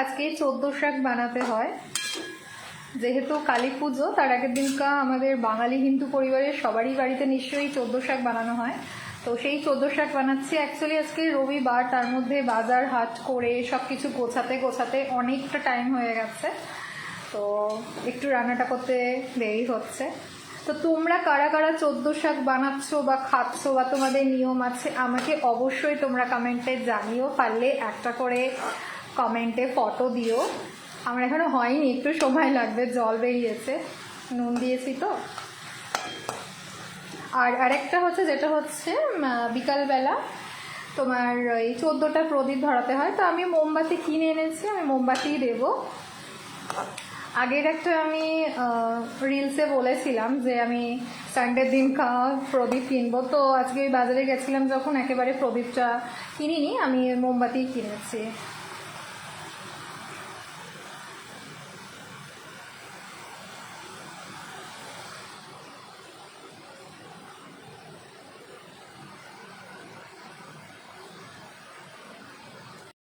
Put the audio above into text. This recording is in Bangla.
আজকে চোদ্দ শাক বানাতে হয়। যেহেতু কালী পুজো, তার আগের দিনকা আমাদের বাঙালি হিন্দু পরিবারের সবারই বাড়িতে নিশ্চয়ই চোদ্দ শাক বানানো হয়। তো সেই চোদ্দ শাক বানাচ্ছি। অ্যাকচুয়ালি আজকে রবিবার, তার মধ্যে বাজার হাট করে সব কিছু গোছাতে গোছাতে অনেকটা টাইম হয়ে গেছে। তো একটু রান্নাটা করতে দেরি হচ্ছে। তো তোমরা কারা কারা চোদ্দ শাক বানাচ্ছ বা খাচ্ছ বা তোমাদের নিয়ম আছে, আমাকে অবশ্যই তোমরা কমেন্টে জানিও। পারলে একটা করে কমেন্টে ফটো দিও। আমার এখনও হয়নি, একটু সময় লাগবে, জল বেরিয়েছে। নুন দিয়েছি তো। আর আরেকটা হচ্ছে, যেটা হচ্ছে বিকালবেলা তোমার এই চোদ্দোটা প্রদীপ ধরাতে হয়। তো আমি মোমবাতি কিনে এনেছি, আমি মোমবাতিই দেবো। আগের একটা আমি রিলসে বলেছিলাম যে আমি সানডের দিন প্রদীপ কিনবো। তো আজকে ওই বাজারে গেছিলাম যখন একেবারে প্রদীপটা কিনিনি, আমি মোমবাতি কিনেছি।